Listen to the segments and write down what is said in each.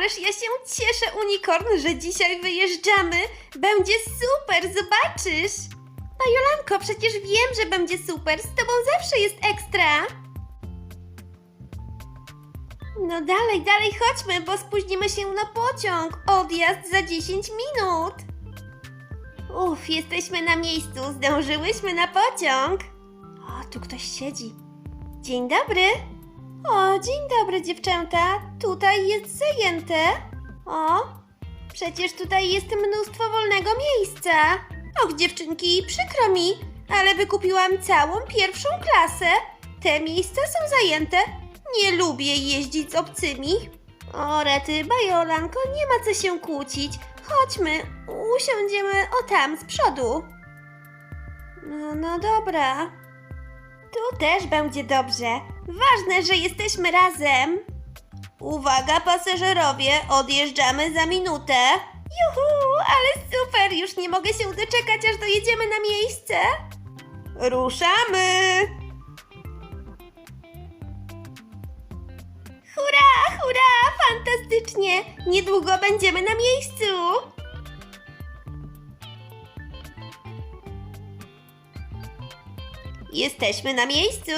Ależ ja się cieszę, Unicorn, że dzisiaj wyjeżdżamy. Będzie super, zobaczysz. Bajolanko, przecież wiem, że będzie super. Z tobą zawsze jest ekstra. No dalej, dalej chodźmy, bo spóźnimy się na pociąg. Odjazd za 10 minut. Uff, jesteśmy na miejscu, zdążyłyśmy na pociąg. O, tu ktoś siedzi. Dzień dobry. O, dzień dobry dziewczęta. Tutaj jest zajęte. O, przecież tutaj jest mnóstwo wolnego miejsca. Och, dziewczynki, przykro mi, ale wykupiłam całą pierwszą klasę. Te miejsca są zajęte. Nie lubię jeździć z obcymi. O, rety, bajolanko, nie ma co się kłócić. Chodźmy, usiądziemy o tam, z przodu. No, no dobra. Tu też będzie dobrze. Ważne, że jesteśmy razem. Uwaga, pasażerowie, odjeżdżamy za minutę. Juhu, ale super, już nie mogę się doczekać, aż dojedziemy na miejsce. Ruszamy! Hurra, hurra, fantastycznie! Niedługo będziemy na miejscu. Jesteśmy na miejscu.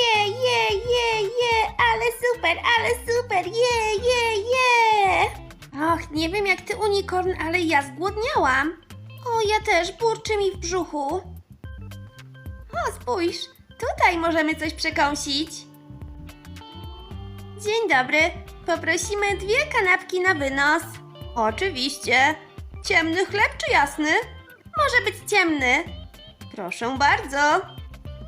Je, je, je, je, ale super, ale super, je, je, je. Och, nie wiem jak ty, unicorn, ale ja zgłodniałam. O, ja też, burczy mi w brzuchu. O, spójrz, tutaj możemy coś przekąsić. Dzień dobry, poprosimy dwie kanapki na wynos. Oczywiście. Ciemny chleb czy jasny? Może być ciemny. Proszę bardzo.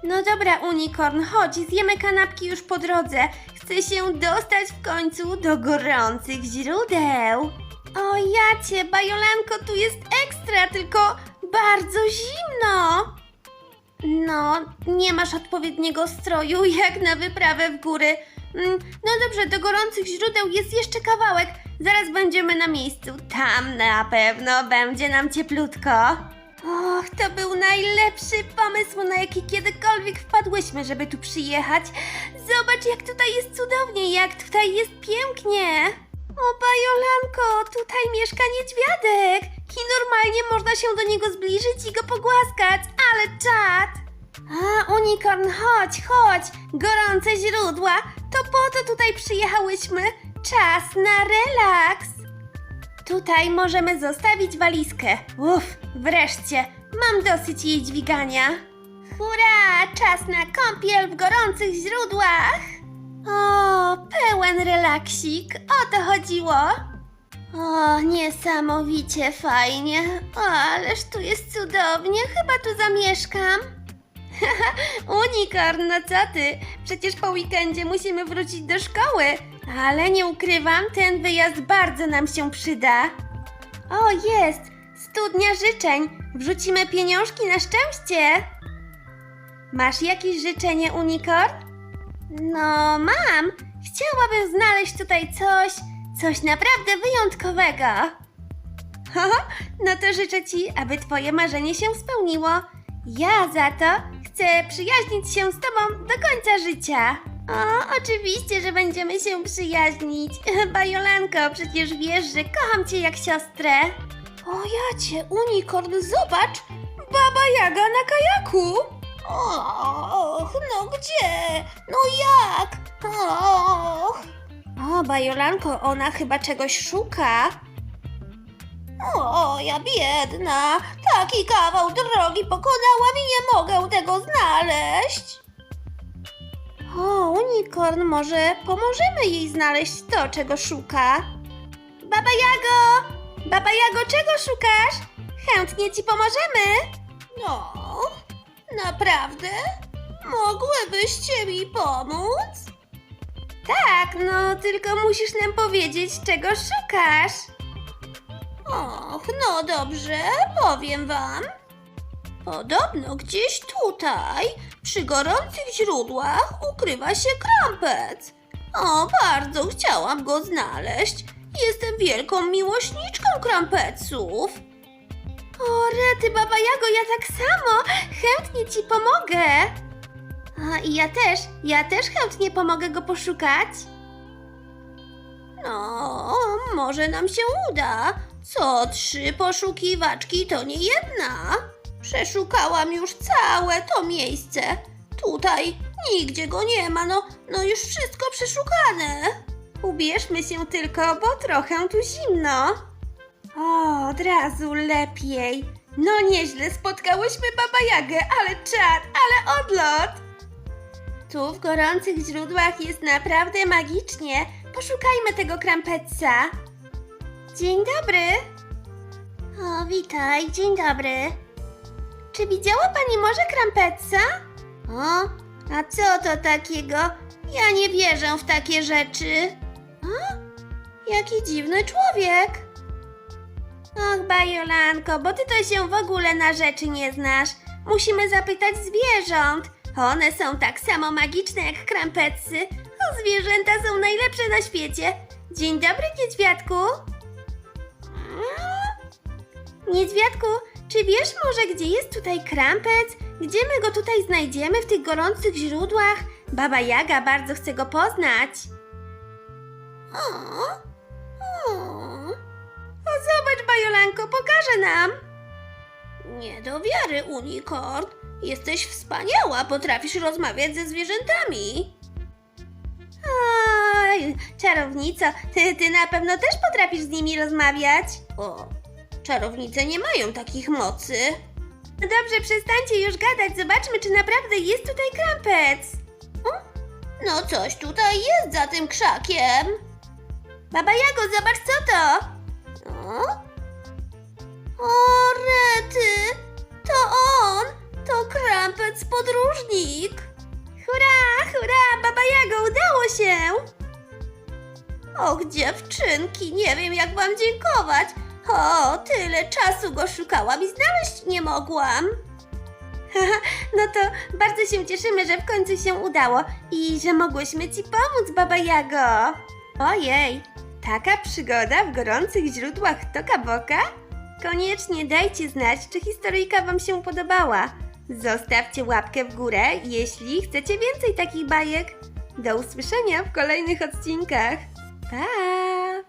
No dobra, Unicorn, chodź, zjemy kanapki już po drodze. Chcę się dostać w końcu do gorących źródeł. O jacie, bajolanko, tu jest ekstra, tylko bardzo zimno. No, nie masz odpowiedniego stroju jak na wyprawę w góry. Mm, No dobrze, do gorących źródeł jest jeszcze kawałek. Zaraz będziemy na miejscu. Tam na pewno będzie nam cieplutko. Och, to był najlepszy pomysł, na jaki kiedykolwiek wpadłyśmy, żeby tu przyjechać. Zobacz, jak tutaj jest cudownie, jak tutaj jest pięknie. O, Bajolanko, tutaj mieszka niedźwiadek i normalnie można się do niego zbliżyć i go pogłaskać, ale czad. A, Unicorn, chodź, chodź, gorące źródła, to po to tutaj przyjechałyśmy. Czas na relaks. Tutaj możemy zostawić walizkę. Uff, wreszcie, mam dosyć jej dźwigania. Hurra, czas na kąpiel w gorących źródłach. O, pełen relaksik, o to chodziło. O, niesamowicie fajnie. O, ależ tu jest cudownie, chyba tu zamieszkam. Unicorn, no co ty? Przecież po weekendzie musimy wrócić do szkoły. Ale nie ukrywam, ten wyjazd bardzo nam się przyda. O, jest! Studnia życzeń. Wrzucimy pieniążki na szczęście. Masz jakieś życzenie, Unicorn? No, mam. Chciałabym znaleźć tutaj coś, coś naprawdę wyjątkowego. Haha, no to życzę ci, aby twoje marzenie się spełniło. Ja za to chcę przyjaźnić się z tobą do końca życia. O, oczywiście, że będziemy się przyjaźnić. Bajolanko, przecież wiesz, że kocham cię jak siostrę. O jacie, unicorn, zobacz! Baba Jaga na kajaku! Och, no gdzie? No jak? Och. O, Bajolanko, ona chyba czegoś szuka. O, ja biedna. Taki kawał drogi pokonałam i nie mogę tego znaleźć. O, unicorn, może pomożemy jej znaleźć to, czego szuka. Baba Jago! Baba Jago, czego szukasz? Chętnie ci pomożemy. No, naprawdę? Mogłybyście mi pomóc? Tak, no tylko musisz nam powiedzieć, czego szukasz. Och, no dobrze, powiem wam. Podobno gdzieś tutaj, przy gorących źródłach, ukrywa się krampec. O, bardzo chciałam go znaleźć. Jestem wielką miłośniczką krampeców. O, rety, baba Jago, ja tak samo. Chętnie ci pomogę. A, i ja też, ja też chętnie pomogę go poszukać. No, może nam się uda. Co trzy poszukiwaczki to nie jedna. Przeszukałam już całe to miejsce. Tutaj nigdzie go nie ma, no, no już wszystko przeszukane. Ubierzmy się tylko, bo trochę tu zimno. O, od razu lepiej. No nieźle, spotkałyśmy Baba Jagę, ale czad, ale odlot. Tu w gorących źródłach jest naprawdę magicznie. Poszukajmy tego krampetsa. Dzień dobry. O, witaj, dzień dobry. Czy widziała pani może krampetsa? O, a co to takiego? Ja nie wierzę w takie rzeczy. O, jaki dziwny człowiek. Och, Bajolanko, bo ty to się w ogóle na rzeczy nie znasz. Musimy zapytać zwierząt. One są tak samo magiczne jak krampetsy. Zwierzęta są najlepsze na świecie. Dzień dobry, niedźwiadku. Niedźwiadku, czy wiesz może, gdzie jest tutaj krampec? Gdzie my go tutaj znajdziemy w tych gorących źródłach? Baba Jaga bardzo chce go poznać. O, o. Zobacz, Bajolanko, pokaże nam. Nie do wiary, unikorn. Jesteś wspaniała, potrafisz rozmawiać ze zwierzętami. Oj, czarownico, ty, ty na pewno też potrafisz z nimi rozmawiać. O, czarownice nie mają takich mocy. No dobrze, przestańcie już gadać, zobaczmy, czy naprawdę jest tutaj krampec. No coś tutaj jest za tym krzakiem. Baba Jago, zobacz co to. O? O, rety! To on! To krampec podróżnik! Hurra, hurra, Baba Jago, udało się! Och, dziewczynki, nie wiem jak wam dziękować. O, tyle czasu go szukałam i znaleźć nie mogłam. no to bardzo się cieszymy, że w końcu się udało i że mogłyśmy ci pomóc, Baba Jago. Ojej, taka przygoda w gorących źródłach Toka Boka? Koniecznie dajcie znać, czy historyjka Wam się podobała. Zostawcie łapkę w górę, jeśli chcecie więcej takich bajek. Do usłyszenia w kolejnych odcinkach. Pa!